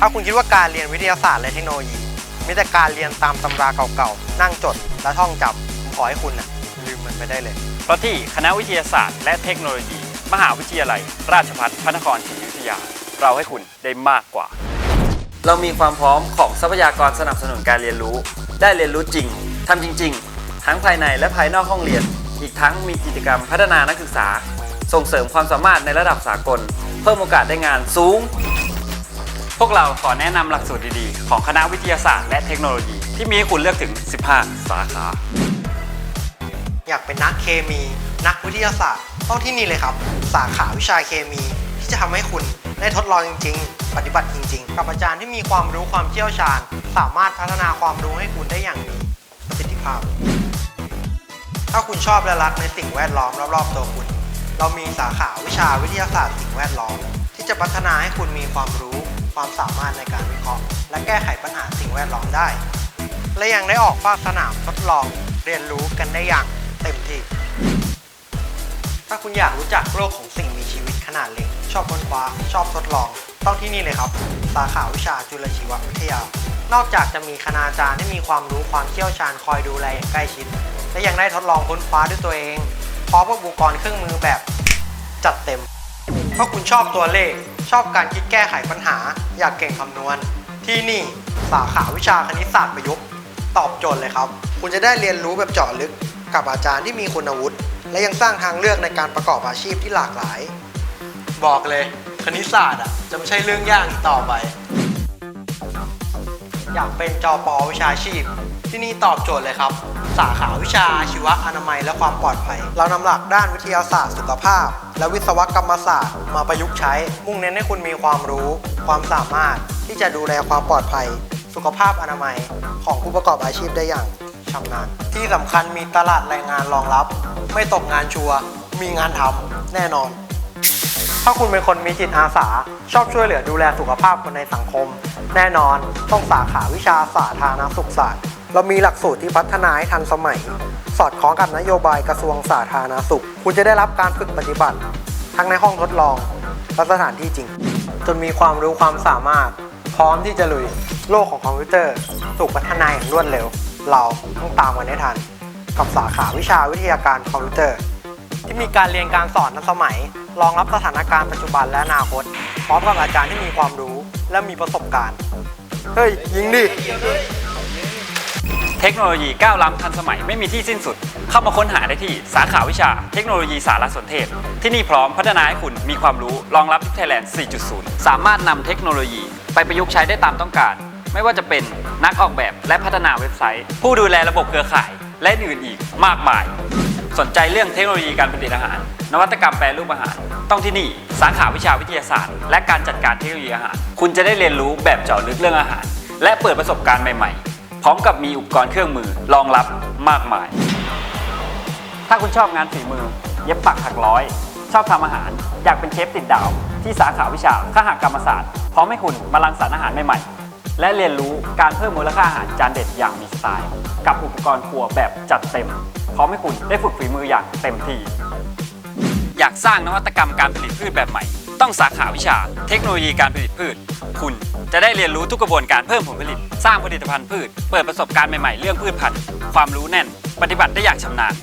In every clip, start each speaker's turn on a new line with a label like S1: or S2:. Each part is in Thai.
S1: ถ้าคุณคิดว่าการเรียนวิทยาศาสตร์และเทคโนโลยีมีแต่การเรียนตามตำราเก่าๆ นั่งจดและท่องจำผมขอให้คุณนะลืมมันไปได้เลย
S2: เพราะที่คณะวิทยาศาสตร์และเทคโนโลยี มหาวิทยาลัย ราชภัฏพระนครศรีอยุธยา เราให้คุณได้มากกว่า
S3: เรามีความพร้อมของทรัพยากรสนับสนุนการเรียนรู้ ได้เรียนรู้จริงทำจริง ๆ ทั้งภายในและภายนอกห้องเรียน อีกทั้งมีกิจกรรมพัฒนานักศึกษา ส่งเสริมความสามารถในระดับสากล เพิ่มโอกาสได้งานสูง
S2: พวกเราขอแนะนำหลักสูตรดีๆ ของคณะวิทยาศาสตร์และเทคโนโลยี ที่มีให้คุณเลือกถึง 15 สาขา
S1: อยากเป็นนักเคมี นักวิทยาศาสตร์ต้องที่นี่เลยครับ สาขาวิชาเคมี ที่จะทำให้คุณได้ทดลองจริง ๆ ปฏิบัติจริง ๆ กับอาจารย์ที่มีความรู้ความเชี่ยวชาญ สามารถพัฒนาความรู้ให้คุณได้อย่างมีประสิทธิภาพ ถ้าคุณชอบและรักในสิ่งแวดล้อมรอบๆตัวคุณ เรามีสาขาวิชาวิทยาศาสตร์สิ่งแวดล้อม ที่จะพัฒนาให้คุณมีความรู้ ความสามารถในการวิเคราะห์ และแก้ไขปัญหาสิ่งแวดล้อมได้ และยังได้ออกภาคสนามทดลองเรียนรู้กันได้อย่างเต็มที่ ถ้าคุณอยากรู้จักโลกของสิ่งมีชีวิตขนาดเล็ก ชอบค้นคว้า ชอบทดลอง ต้องที่นี่เลยครับ สาขาวิชาจุลชีววิทยา นอกจากจะมีคณาจารย์ที่มีความรู้ความเชี่ยวชาญคอยดูแลอย่างใกล้ชิด และยังได้ทดลองค้นคว้าด้วยตัวเองพร้อมอุปกรณ์เครื่องมือแบบจัดเต็ม ถ้าคุณชอบตัวเลข ชอบการคิดแก้ไขปัญหา อยากเก่งคำนวณ ที่นี่สาขาวิชาคณิตศาสตร์ประยุกต์ตอบโจทย์เลยครับ คุณจะได้เรียนรู้แบบเจาะลึก กับอาจารย์ที่มีคุณวุฒิและยังสร้างทางเลือกในการประกอบอาชีพที่หลากหลาย บอกเลยคณิตศาสตร์อะจะไม่ใช่เรื่องยากอีกต่อไป อยากเป็นจอปอวิชาชีพ ที่นี่ตอบโจทย์เลยครับ สาขาวิชาชีวะอนามัยและความปลอดภัย เรานำหลักด้านวิทยาศาสตร์สุขภาพ และวิศวกรรมศาสตร์มาประยุกต์ใช้ มุ่งเน้นให้คุณมีความรู้ ความสามารถที่จะดูแลความปลอดภัย สุขภาพอนามัย ของผู้ประกอบอาชีพได้อย่างชำนาญที่สำคัญมีตลาดแรงงานรองรับ ไม่ตกงานชัวร์มีงานทำแน่นอน ถ้าคุณเป็นคนมีจิตอาสา ชอบช่วยเหลือดูแลสุขภาพคนในสังคม แน่นอนต้องสาขาวิชาสาธารณสุขศาสตร์ เรามีหลักสูตรที่พัฒนาให้ทันสมัย สอดคล้องกับนโยบายกระทรวงสาธารณสุข คุณจะได้รับการฝึกปฏิบัติ ทั้งในห้องทดลองและสถานที่จริง จนมีความรู้ความสามารถ พร้อมที่จะลุยโลกของคอมพิวเตอร์ถูกพัฒนาอย่างรวดเร็ว เราต้องตามกันให้ทัน กับสาขาวิชาวิทยาการคอมพิวเตอร์ ที่มีการเรียนการสอนทันสมัย รองรับสถานการณ์ปัจจุบันและอนาคตพร้อมกับอาจารย์ที่มีความรู้และมีประสบการณ์ เฮ้ย ยิงดิ
S2: เทคโนโลยีก้าวล้ำทันสมัยไม่มีที่สิ้นสุด เข้ามาค้นหาได้ที่สาขาวิชาเทคโนโลยีสารสนเทศ ที่นี่พร้อมพัฒนาให้คุณมีความรู้รองรับยุคไทยแลนด์ 4.0 สามารถนำเทคโนโลยีไปประยุกต์ใช้ได้ตามต้องการ ไม่ว่าจะเป็นนักออกแบบและพัฒนาเว็บไซต์ ผู้ดูแลระบบเครือข่าย และอื่นอีกมากมาย สนใจเรื่องเทคโนโลยีการผลิตอาหาร นวัตกรรมแปรรูปอาหาร ต้องที่นี่สาขาวิชาวิทยาศาสตร์ และการจัดการเทคโนโลยีอาหาร คุณจะได้เรียนรู้แบบเจาะลึกเรื่องอาหาร และเปิดประสบการณ์ใหม่ๆ ร้อมกับมีอุปกรณ์เครื่องมือรองรับมากมาย ถ้าคุณชอบงานฝีมือ เย็บปักถักร้อย ชอบทำอาหาร อยากเป็นเชฟติดดาว ที่สาขาวิชาคหกรรมศาสตร์พร้อมให้คุณมารังสรรค์อาหารใหม่ๆ และเรียนรู้การเพิ่มมูลค่าอาหารจานเด็ดอย่างมีสไตล์ กับอุปกรณ์ครัวแบบจัดเต็ม พร้อมให้คุณได้ฝึกฝีมืออย่างเต็มที่อยากสร้างนวัตกรรมการผลิตพืชแบบใหม่ ต้องสาขาวิชาเทคโนโลยีการผลิตพืช คุณจะได้เรียนรู้ทุกกระบวนการเพิ่มผลผลิต สร้างผลิตภัณฑ์พืช เปิดประสบการณ์ใหม่ๆ เรื่องพืชพันธุ์ ความรู้แน่น ปฏิบัติได้อย่างชำนาญ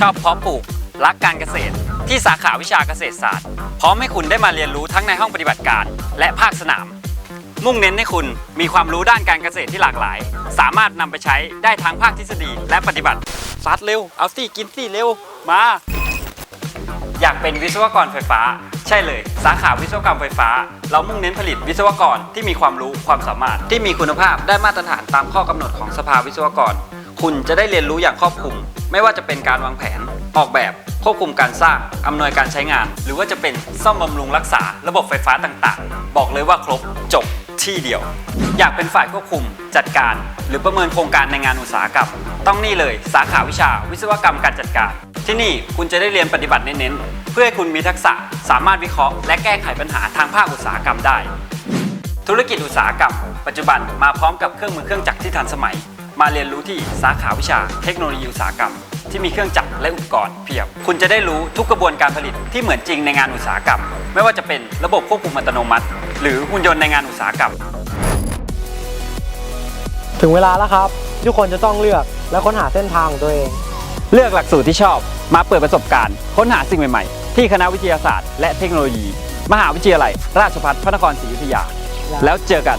S2: ชอบเพาะปลูก รักการเกษตร ที่สาขาวิชาเกษตรศาสตร์ พร้อมให้คุณได้มาเรียนรู้ทั้งในห้องปฏิบัติการ และภาคสนาม มุ่งเน้นให้คุณมีความรู้ด้านการเกษตรที่หลากหลาย สามารถนำไปใช้ได้ทั้งภาคทฤษฎีและปฏิบัติซัดเร็ว เอาสิกินสิเร็ว มา เป็นวิศวกรไฟฟ้า ใช่เลย สาขาวิศวกรรมไฟฟ้า เรามุ่งเน้นผลิตวิศวกรที่มีความรู้ความสามารถที่มีคุณภาพได้มาตรฐานตามข้อกำหนดของสภาวิศวกร คุณจะได้เรียนรู้อย่างครอบคลุม ไม่ว่าจะเป็นการวางแผน ออกแบบควบคุมการสร้าง อำนวยการใช้งาน หรือว่าจะเป็นซ่อมบำรุงรักษา ระบบไฟฟ้าต่างๆ บอกเลยว่าครบจบที่เดียว อยากเป็นฝ่ายควบคุม จัดการ หรือประเมินโครงการในงานอุตสาหกรรม ต้องนี่เลยสาขาวิชาวิศวกรรมการจัดการ ที่นี่คุณจะได้เรียนปฏิบัติเน้นๆ เพื่อให้คุณมีทักษะสามารถวิเคราะห์และแก้ไขปัญหาทางภาคอุตสาหกรรมได้ ธุรกิจอุตสาหกรรม ปัจจุบันมาพร้อมกับเครื่องมือเครื่องจักรที่ทันสมัย มาเรียนรู้ที่สาขาวิชา เทคโนโลยีอุตสาหกรรม ที่มีเครื่องจักรและอุปกรณ์เพียบ คุณจะได้รู้ทุกกระบวนการผลิตที่เหมือนจริงในงานอุตสาหกรรม ไม่ว่าจะเป็นระบบควบคุมอัตโนมัติ หรือหุ่นยนต์ในงานอุตสาหกรรม
S1: ถึงเวลาแล้วครับ ทุกคนจะต้องเลือกและค้นหาเส้นทางของตัวเอง
S2: เลือกหลักสูตรที่ชอบ มาเปิดประสบการณ์ ค้นหาสิ่งใหม่ๆ ที่คณะวิทยาศาสตร์ และเทคโนโลยี มหาวิทยาลัย ราชภัฏพระนครศรีอยุธยา แล้วเจอกัน